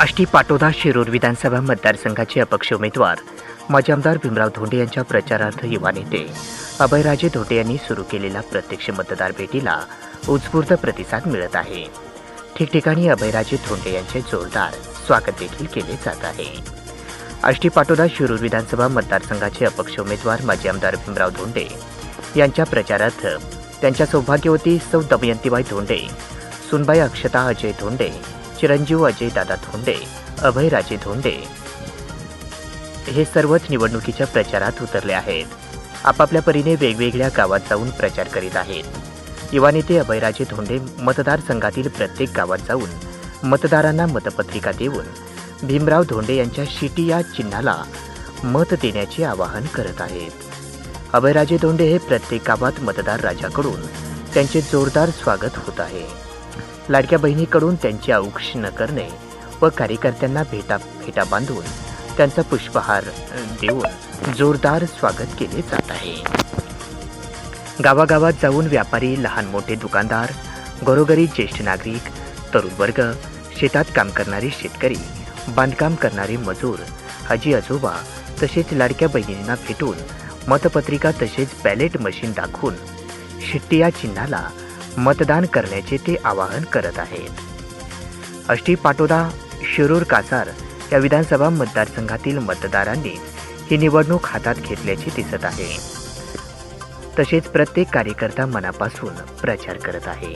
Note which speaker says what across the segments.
Speaker 1: आष्टी पाटोदा शिरूर विधानसभा मतदारसंघाचे अपक्ष उमेदवार माजी आमदार भीमराव धोंडे यांच्या प्रचारार्थ युवा नेते अभयराजे धोंडे यांनी सुरू केलेल्या प्रत्यक्ष मतदार भेटीला उत्स्फूर्त प्रतिसाद मिळत आहे. ठिकठिकाणी अभयराजे धोंडे यांचे जोरदार स्वागत देखील केले जात आहे. आष्टी पाटोदा शिरूर विधानसभा मतदारसंघाचे अपक्ष उमेदवार माजी आमदार भीमराव धोंडे यांच्या प्रचारार्थ त्यांच्या सौभाग्यवती सौ दमयंतीबाई धोंडे सुनबाई अक्षता अजय धोंडे चिरंजीव अजय दादा धोंडे अभयराजे धोंडे हे सर्वच निवडणुकीच्या प्रचारात उतरले आहेत. आपापल्या परीने वेगवेगळ्या गावात जाऊन प्रचार करीत आहेत. युवा नेते अभयराजे धोंडे मतदारसंघातील प्रत्येक गावात जाऊन मतदारांना मतपत्रिका देऊन भीमराव धोंडे यांच्या शिटी या चिन्हाला मत देण्याचे आवाहन करत आहेत. अभयराजे धोंडे हे प्रत्येक गावात मतदार राजाकडून त्यांचे जोरदार स्वागत होत आहे. लाडक्या बहिणीकडून त्यांची औक्ष न करणे व कार्यकर्त्यांना भेटा भेटा बांधून त्यांचा पुष्पहार देऊन जोरदार स्वागत केले जात आहे. गावागावात जाऊन व्यापारी लहान मोठे दुकानदार घरोघरी ज्येष्ठ नागरिक तरुण वर्ग शेतात काम करणारे शेतकरी बांधकाम करणारे मजूर आजी आजोबा तसेच लाडक्या बहिणींना भेटून मतपत्रिका तसेच बॅलेट मशीन दाखवून शिट्टी या चिन्हाला मतदान करण्याचे ते आवाहन करत आहेत. अष्टी पाटोदा शिरूर कासार या विधानसभा मतदारसंघातील मतदारांनी ही निवडणूक हातात घेतल्याचे दिसत आहे. तसेच प्रत्येक कार्यकर्ता मनापासून प्रचार करत आहे.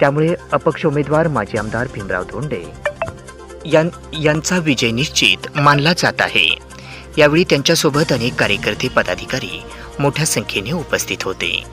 Speaker 1: त्यामुळे अपक्ष उमेदवार माजी आमदार भीमराव धोंडे यां यांचा विजय निश्चित मानला जात आहे. यावेळी त्यांच्यासोबत अनेक कार्यकर्ते पदाधिकारी मोठ्या संख्येने उपस्थित होते.